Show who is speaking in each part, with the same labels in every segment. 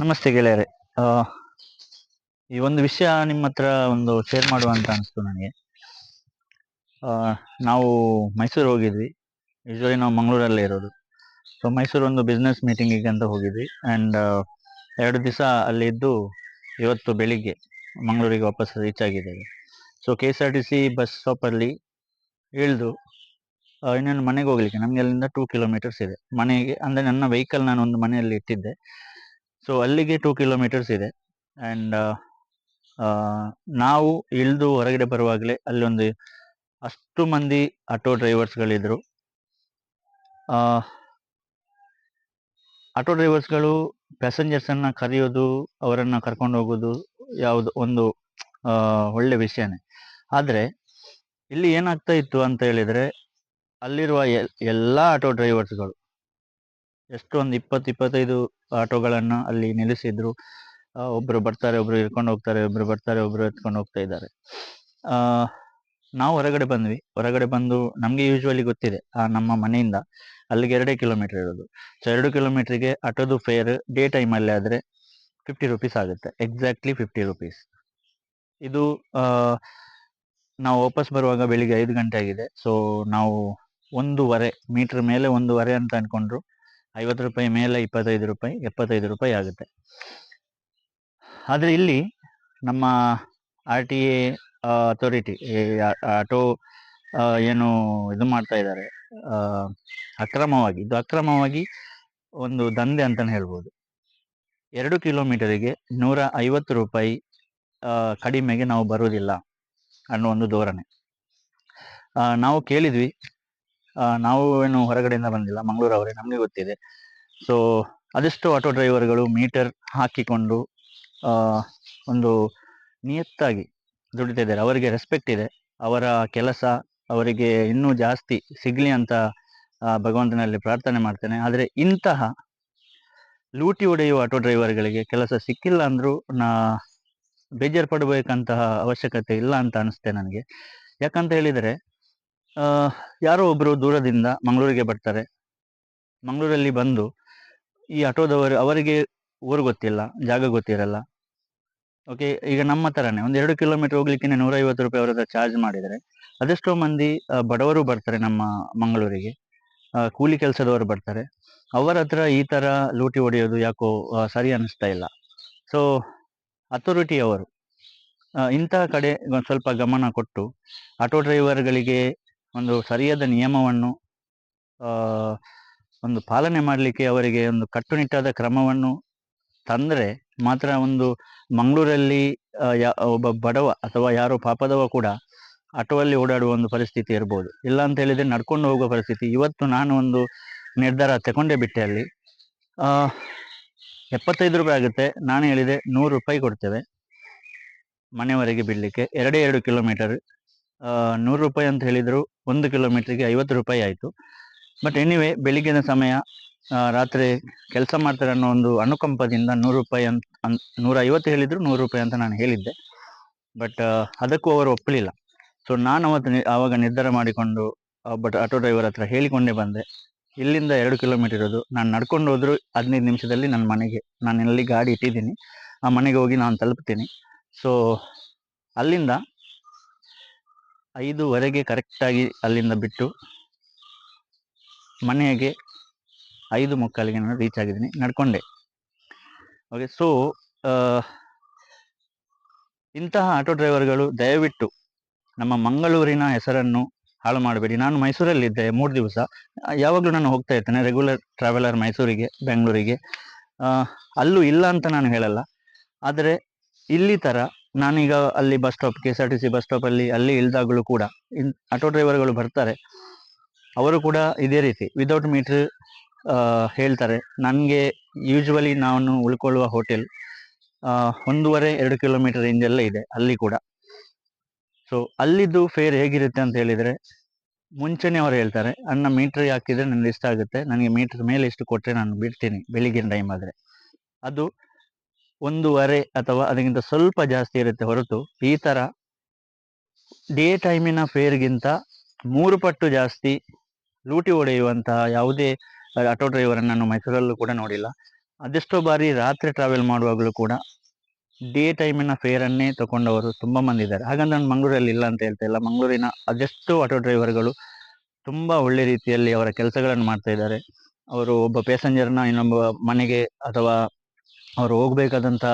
Speaker 1: ನಮಸ್ತೆ ಗೆಳೆಯರೆ. ಈ ಒಂದು ವಿಷಯ ನಿಮ್ಮ ಹತ್ರ ಒಂದು ಶೇರ್ ಮಾಡುವ ಅಂತ ಅನಿಸ್ತು ನನಗೆ. ನಾವು ಮೈಸೂರು ಹೋಗಿದ್ವಿ. ಯೂಶ್ವಲಿ ನಾವು ಮಂಗಳೂರಲ್ಲೇ ಇರೋದು. ಸೊ ಮೈಸೂರು ಒಂದು ಬಿಸ್ನೆಸ್ ಮೀಟಿಂಗಿಗೆ ಅಂತ ಹೋಗಿದ್ವಿ. ಆ್ಯಂಡ್ ಎರಡು ದಿವಸ ಅಲ್ಲಿ ಇದ್ದು ಇವತ್ತು ಬೆಳಿಗ್ಗೆ ಮಂಗಳೂರಿಗೆ ವಾಪಸ್ ರೀಚ್ ಆಗಿದ್ದೇವೆ. So K S R T C bus ಸ್ಟಾಪಲ್ಲಿ ಇಳಿದು ಇನ್ನೊಂದು ಮನೆಗೆ ಹೋಗ್ಲಿಕ್ಕೆ ನಮಗೆ ಅಲ್ಲಿಂದ ಟೂ ಕಿಲೋಮೀಟರ್ಸ್ ಇದೆ. ಮನೆಗೆ, ಅಂದರೆ ನನ್ನ ವೆಹಿಕಲ್ ನಾನು ಒಂದು ಮನೆಯಲ್ಲಿ ಇಟ್ಟಿದ್ದೆ. ಸೊ ಅಲ್ಲಿಗೆ ಟೂ ಕಿಲೋಮೀಟರ್ಸ್ ಇದೆ. ಆ್ಯಂಡ್ ನಾವು ಇಳಿದು ಹೊರಗಡೆ ಬರುವಾಗಲೇ ಅಲ್ಲಿ ಒಂದು ಅಷ್ಟು ಮಂದಿ ಆಟೋ ಡ್ರೈವರ್ಸ್ಗಳಿದ್ರು. ಆಟೋ ಡ್ರೈವರ್ಸ್ಗಳು ಪ್ಯಾಸೆಂಜರ್ಸನ್ನು ಕರೆಯೋದು, ಅವರನ್ನು ಕರ್ಕೊಂಡು ಹೋಗೋದು ಯಾವುದು ಒಂದು ಒಳ್ಳೆ ವಿಷಯನೇ. ಆದರೆ, ಇಲ್ಲಿ ಏನಾಗ್ತಾ ಇತ್ತು ಅಂತ ಹೇಳಿದರೆ, ಅಲ್ಲಿರುವ ಎಲ್ ಎಲ್ಲ ಆಟೋ ಡ್ರೈವರ್ಸ್ಗಳು ಎಷ್ಟು ಒಂದು ಇಪ್ಪತ್ತು ಇಪ್ಪತ್ತೈದು ಆಟೋಗಳನ್ನು ಅಲ್ಲಿ ನಿಲ್ಲಿಸಿದ್ರು. ಒಬ್ಬರು ಬರ್ತಾರೆ ಒಬ್ಬರು ಇರ್ಕೊಂಡು ಹೋಗ್ತಾರೆ ಒಬ್ಬರು ಬರ್ತಾರೆ, ಒಬ್ರು ಎತ್ಕೊಂಡು ಹೋಗ್ತಾ ಇದ್ದಾರೆ. ನಾವು ಹೊರಗಡೆ ಬಂದ್ವಿ. ಹೊರಗಡೆ ಬಂದು ನಮಗೆ ಯೂಶ್ವಲಿ ಗೊತ್ತಿದೆ, ಆ, ನಮ್ಮ ಮನೆಯಿಂದ ಅಲ್ಲಿಗೆ ಎರಡೇ ಕಿಲೋಮೀಟರ್ ಇರೋದು. ಸೊ ಎರಡು ಕಿಲೋಮೀಟ್ರಿಗೆ ಆಟೋದು ಫೇರ್ ಡೇ ಟೈಮಲ್ಲಿ ಆದರೆ ಫಿಫ್ಟಿ ರುಪೀಸ್ ಆಗುತ್ತೆ. ಎಕ್ಸಾಕ್ಟ್ಲಿ ಫಿಫ್ಟಿ ರುಪೀಸ್ ಇದು ನಾವು ವಾಪಸ್ ಬರುವಾಗ ಬೆಳಿಗ್ಗೆ ಐದು ಗಂಟೆ ಆಗಿದೆ. ಸೊ ನಾವು ಒಂದೂವರೆ ಮೀಟರ್ ಮೇಲೆ ಒಂದೂವರೆ ಅಂತ ಅನ್ಕೊಂಡ್ರು. ಐವತ್ತು ರೂಪಾಯಿ ಮೇಲೆ ಇಪ್ಪತ್ತೈದು ರೂಪಾಯಿ, ಎಪ್ಪತ್ತೈದು ರೂಪಾಯಿ ಆಗುತ್ತೆ. ಆದರೆ ಇಲ್ಲಿ ನಮ್ಮ R T A authority auto ಏನು ಇದು ಮಾಡ್ತಾ ಇದ್ದಾರೆ. ಅಕ್ರಮವಾಗಿ, ಇದು ಅಕ್ರಮವಾಗಿ ಒಂದು ದಂಧೆ ಅಂತಲೇ ಹೇಳ್ಬೋದು. ಎರಡು ಕಿಲೋಮೀಟರಿಗೆ ನೂರ ಐವತ್ತು ರೂಪಾಯಿ ಕಡಿಮೆಗೆ ನಾವು ಬರೋದಿಲ್ಲ ಅನ್ನೋ ಒಂದು ಧೋರಣೆ. ನಾವು ಕೇಳಿದ್ವಿ ನಾವು ಏನು ಹೊರಗಡೆಯಿಂದ ಬಂದಿಲ್ಲ. ಮಂಗಳೂರವರೇ ನಮಗೆ ಗೊತ್ತಿದೆ. ಸೊ ಅದೆಷ್ಟು ಆಟೋ ಡ್ರೈವರ್ಗಳು ಮೀಟರ್ ಹಾಕಿಕೊಂಡು ಒಂದು ನಿಯತ್ತಾಗಿ ದುಡಿತಿದ್ದಾರೆ ಅವರಿಗೆ ರೆಸ್ಪೆಕ್ಟ್ ಇದೆ. ಅವರ ಕೆಲಸ ಅವರಿಗೆ ಇನ್ನೂ ಜಾಸ್ತಿ ಸಿಗಲಿ ಅಂತ ಭಗವಂತನಲ್ಲಿ ಪ್ರಾರ್ಥನೆ ಮಾಡ್ತೇನೆ. ಆದರೆ ಇಂತಹ ಲೂಟಿ ಹೊಡೆಯುವ ಆಟೋ ಡ್ರೈವರ್ಗಳಿಗೆ ಕೆಲಸ ಸಿಕ್ಕಿಲ್ಲ ಅಂದರೂ ನಾ ಬೇಜಾರು ಪಡಬೇಕಂತಹ ಅವಶ್ಯಕತೆ ಇಲ್ಲ ಅಂತ ಅನಿಸುತ್ತೆ ನನಗೆ. ಯಾಕಂತ ಹೇಳಿದರೆ ಯಾರೋ ಒಬ್ಬರು ದೂರದಿಂದ ಮಂಗಳೂರಿಗೆ ಬರ್ತಾರೆ. ಮಂಗಳೂರಲ್ಲಿ ಬಂದು ಈ ಆಟೋದವರು ಅವರಿಗೆ ಊರು ಗೊತ್ತಿಲ್ಲ ಜಾಗ ಗೊತ್ತಿರಲ್ಲ. ಓಕೆ ಈಗ ನಮ್ಮ ಥರನೇ ಒಂದು ಎರಡು ಕಿಲೋಮೀಟರ್ ಹೋಗ್ಲಿಕ್ಕೆ ನೂರೈವತ್ತು ರೂಪಾಯಿ ಅವರ ಚಾರ್ಜ್ ಮಾಡಿದರೆ ಅದೆಷ್ಟೋ ಮಂದಿ ಬಡವರು ಬರ್ತಾರೆ ನಮ್ಮ ಮಂಗಳೂರಿಗೆ. ಕೂಲಿ ಕೆಲಸದವರು ಬರ್ತಾರೆ. ಅವರ ಹತ್ರ ಈ ಥರ ಲೂಟಿ ಹೊಡೆಯೋದು ಯಾಕೋ ಸರಿ ಅನಿಸ್ತಾ ಇಲ್ಲ. ಸೊ ಅಥಾರಿಟಿ ಅವರು ಆ, ಇಂತಹ ಕಡೆ ಸ್ವಲ್ಪ ಗಮನ ಕೊಟ್ಟು ಆಟೋ ಡ್ರೈವರ್ಗಳಿಗೆ ಒಂದು ಸರಿಯಾದ ನಿಯಮವನ್ನು ಒಂದು ಪಾಲನೆ ಮಾಡಲಿಕ್ಕೆ ಅವರಿಗೆ ಒಂದು ಕಟ್ಟುನಿಟ್ಟಾದ ಕ್ರಮವನ್ನು ತಂದರೆ ಮಾತ್ರ ಒಂದು ಮಂಗಳೂರಲ್ಲಿ ಒಬ್ಬ ಬಡವ ಅಥವಾ ಯಾರೋ ಪಾಪದವ ಕೂಡ ಆಟೋವಲ್ಲಿ ಓಡಾಡುವ ಒಂದು ಪರಿಸ್ಥಿತಿ ಇರ್ಬೋದು. ಇಲ್ಲ ಅಂತ ಹೇಳಿದ್ರೆ ನಡ್ಕೊಂಡು ಹೋಗುವ ಪರಿಸ್ಥಿತಿ. ಇವತ್ತು ನಾನು ಒಂದು ನಿರ್ಧಾರ ತಗೊಂಡೇ ಬಿಟ್ಟೆ ಅಲ್ಲಿ. ಎಪ್ಪತ್ತೈದು ರೂಪಾಯಿ ಆಗುತ್ತೆ. ನಾನು ಹೇಳಿದೆ ನೂರು ರೂಪಾಯಿ ಕೊಡ್ತೇವೆ ಮನೆವರೆಗೆ ಬಿಡಲಿಕ್ಕೆ. ಎರಡೇ ಎರಡು ಕಿಲೋಮೀಟರ್ ನೂರು ರೂಪಾಯಿ ಅಂತ ಹೇಳಿದರು, ಒಂದು ಕಿಲೋಮೀಟ್ರಿಗೆ ಐವತ್ತು ರೂಪಾಯಿ ಆಯಿತು. ಬಟ್ ಎನಿವೆ ಬೆಳಿಗ್ಗಿನ ಸಮಯ ರಾತ್ರಿ ಕೆಲಸ ಮಾಡ್ತಾರೆ ಅನ್ನೋ ಒಂದು ಅನುಕಂಪದಿಂದ ನೂರು ರೂಪಾಯಿ ಅಂತ, ಅನ್, ನೂರ ಐವತ್ತು ಹೇಳಿದರು, ನೂರು ರೂಪಾಯಿ ಅಂತ ನಾನು ಹೇಳಿದ್ದೆ. ಬಟ್ ಅದಕ್ಕೂ ಅವರು ಒಪ್ಪಲಿಲ್ಲ. ಸೊ ನಾನು ಅವತ್ತು ಆವಾಗ ನಿರ್ಧಾರ ಮಾಡಿಕೊಂಡು ಬಟ್ ಆಟೋ ಡ್ರೈವರ್ ಹತ್ರ ಹೇಳಿಕೊಂಡೇ ಬಂದೆ. ಇಲ್ಲಿಂದ ಎರಡು ಕಿಲೋಮೀಟರ್ ಇರೋದು. ನಾನು ನಡ್ಕೊಂಡು ಹೋದ್ರು ಹದಿನೈದು ನಿಮಿಷದಲ್ಲಿ ನನ್ನ ಮನೆಗೆ. ನಾನು ಇಲ್ಲಿ ಗಾಡಿ ಇಟ್ಟಿದ್ದೀನಿ, ಆ ಮನೆಗೆ ಹೋಗಿ ನಾನು ತಲುಪ್ತೀನಿ. ಸೊ ಅಲ್ಲಿಂದ ಐದುವರೆಗೆ ಕರೆಕ್ಟಾಗಿ ಅಲ್ಲಿಂದ ಬಿಟ್ಟು ಮನೆಗೆ ಐದು ಮುಕ್ಕಾಲಿಗೆ ನಾನು ರೀಚ್ ಆಗಿದ್ದೀನಿ, ನಡ್ಕೊಂಡೆ. ಓಕೆ ಸೊ ಇಂತಹ ಆಟೋ ಡ್ರೈವರ್ಗಳು ದಯವಿಟ್ಟು ನಮ್ಮ ಮಂಗಳೂರಿನ ಹೆಸರನ್ನು ಹಾಳು ಮಾಡಬೇಡಿ. ನಾನು ಮೈಸೂರಲ್ಲಿದ್ದೆ ಮೂರು ದಿವಸ. ಯಾವಾಗಲೂ ನಾನು ಹೋಗ್ತಾ ಇರ್ತೇನೆ ರೆಗ್ಯುಲರ್ ಟ್ರಾವೆಲರ್ ಮೈಸೂರಿಗೆ, ಬೆಂಗಳೂರಿಗೆ. ಅಲ್ಲೂ ಇಲ್ಲ ಅಂತ ನಾನು ಹೇಳಲ್ಲ. ಆದರೆ, ಇಲ್ಲಿ ಥರ ನಾನೀಗ ಅಲ್ಲಿ bus stop K S R T C bus ಸ್ಟಾಪಲ್ಲಿ ಅಲ್ಲಿ ಇಳಿದಾಗಲೂ ಕೂಡ ಇನ್ ಆಟೋ ಡ್ರೈವರ್ಗಳು ಬರ್ತಾರೆ. ಅವರು ಕೂಡ ಇದೇ ರೀತಿ ವಿದೌಟ್ ಮೀಟ್ರ್ ಹೇಳ್ತಾರೆ. ನನಗೆ ಯೂಶ್ವಲಿ ನಾನು ಉಳ್ಕೊಳ್ಳುವ ಹೋಟೆಲ್ ಒಂದೂವರೆ, ಎರಡು ಕಿಲೋಮೀಟರ್ ರೇಂಜಲ್ಲೇ ಇದೆ, ಅಲ್ಲಿ ಕೂಡ. ಸೊ ಅಲ್ಲಿದ್ದು ಫೇರ್ ಹೇಗಿರುತ್ತೆ ಅಂತ ಹೇಳಿದರೆ, ಮುಂಚೆನೇ ಅವರು ಹೇಳ್ತಾರೆ ಅನ್ನ ಮೀಟ್ರ್ ಹಾಕಿದರೆ ನನಗೆ ಇಷ್ಟ ಆಗುತ್ತೆ? ನನಗೆ ಮೀಟ್ರ್ ಮೇಲೆ ಇಷ್ಟು ಕೊಟ್ಟರೆ ನಾನು ಬಿಡ್ತೀನಿ ಬೆಳಿಗ್ಗಿನ ಟೈಮ್ ಆದರೆ. ಅದು ಒಂದೂವರೆ ಅಥವಾ ಅದಕ್ಕಿಂತ ಸ್ವಲ್ಪ ಜಾಸ್ತಿ ಇರುತ್ತೆ ಹೊರತು ಈ ಥರ ಡೇ ಟೈಮಿನ ಫೇರ್ಗಿಂತ ಮೂರು ಪಟ್ಟು ಜಾಸ್ತಿ ಲೂಟಿ ಹೊಡೆಯುವಂತಹ ಯಾವುದೇ ಆಟೋ ಡ್ರೈವರನ್ನು ನಾನು ಮೈಸೂರಲ್ಲೂ ಕೂಡ ನೋಡಿಲ್ಲ. ಅದೆಷ್ಟೋ ಬಾರಿ ರಾತ್ರಿ ಟ್ರಾವೆಲ್ ಮಾಡುವಾಗಲೂ ಕೂಡ ಡೇ ಟೈಮಿನ ಫೇರನ್ನೇ ತಗೊಂಡವರು ತುಂಬ ಮಂದಿ ಇದ್ದಾರೆ. ಹಾಗಂದ್ರೆ ನಾನು ಮಂಗಳೂರಲ್ಲಿ ಇಲ್ಲ ಅಂತ ಹೇಳ್ತಾ ಇಲ್ಲ. ಮಂಗಳೂರಿನ ಅದೆಷ್ಟೋ ಆಟೋ ಡ್ರೈವರ್ಗಳು ತುಂಬ ಒಳ್ಳೆ ರೀತಿಯಲ್ಲಿ ಅವರ ಕೆಲಸಗಳನ್ನು ಮಾಡ್ತಾ ಇದ್ದಾರೆ. ಅವರು ಒಬ್ಬ ಪ್ಯಾಸೆಂಜರ್ನ ಇನ್ನೊಬ್ಬ ಮನೆಗೆ ಅಥವಾ ಅವರು ಹೋಗ್ಬೇಕಾದಂಥ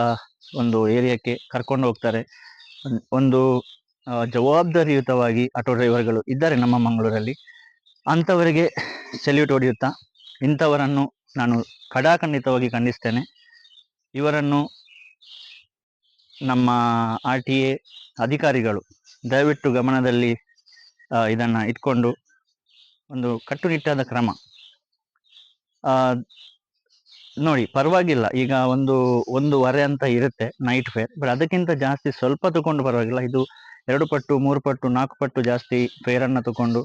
Speaker 1: ಒಂದು ಏರಿಯಾಕ್ಕೆ ಕರ್ಕೊಂಡು ಹೋಗ್ತಾರೆ. ಒಂದು ಜವಾಬ್ದಾರಿಯುತವಾಗಿ ಆಟೋ ಡ್ರೈವರ್ಗಳು ಇದ್ದಾರೆ ನಮ್ಮ ಮಂಗಳೂರಲ್ಲಿ. ಅಂಥವರಿಗೆ ಸೆಲ್ಯೂಟ್ ಹೊಡೆಯುತ್ತಾ? ಇಂಥವರನ್ನು ನಾನು ಖಡಾಖಂಡಿತವಾಗಿ ಖಂಡಿಸ್ತೇನೆ. ಇವರನ್ನು ನಮ್ಮ ಆರ್ ಟಿ ಎ ಅಧಿಕಾರಿಗಳು ದಯವಿಟ್ಟು ಗಮನದಲ್ಲಿ ಇದನ್ನು ಇಟ್ಕೊಂಡು ಒಂದು ಕಟ್ಟುನಿಟ್ಟಾದ ಕ್ರಮ. ನೋಡಿ, ಪರವಾಗಿಲ್ಲ. ಈಗ ಒಂದು ಒಂದೂವರೆ ಅಂತ ಇರುತ್ತೆ ನೈಟ್ ಫೇರ್ ಬಟ್ ಅದಕ್ಕಿಂತ ಜಾಸ್ತಿ ಸ್ವಲ್ಪ ತಗೊಂಡು ಪರವಾಗಿಲ್ಲ. ಇದು ಎರಡು ಪಟ್ಟು, ಮೂರು ಪಟ್ಟು, ನಾಲ್ಕು ಪಟ್ಟು ಜಾಸ್ತಿ ಫೇರನ್ನು ತಗೊಂಡು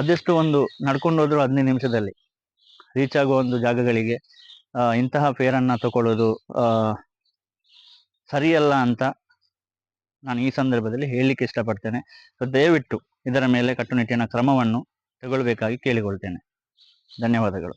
Speaker 1: ಅದೆಷ್ಟು ಒಂದು ನಡ್ಕೊಂಡು ಹೋದ್ರು ಹದಿನೈದು ನಿಮಿಷದಲ್ಲಿ ರೀಚ್ ಆಗುವ ಒಂದು ಜಾಗಗಳಿಗೆ ಇಂತಹ ಫೇರನ್ನು ತಗೊಳ್ಳೋದು ಸರಿಯಲ್ಲ ಅಂತ ನಾನು ಈ ಸಂದರ್ಭದಲ್ಲಿ ಹೇಳಲಿಕ್ಕೆ ಇಷ್ಟಪಡ್ತೇನೆ. ಸೊ ದಯವಿಟ್ಟು ಇದರ ಮೇಲೆ ಕಟ್ಟುನಿಟ್ಟಿನ ಕ್ರಮವನ್ನು ತಗೊಳ್ಬೇಕಾಗಿ ಕೇಳಿಕೊಳ್ತೇನೆ. ಧನ್ಯವಾದಗಳು.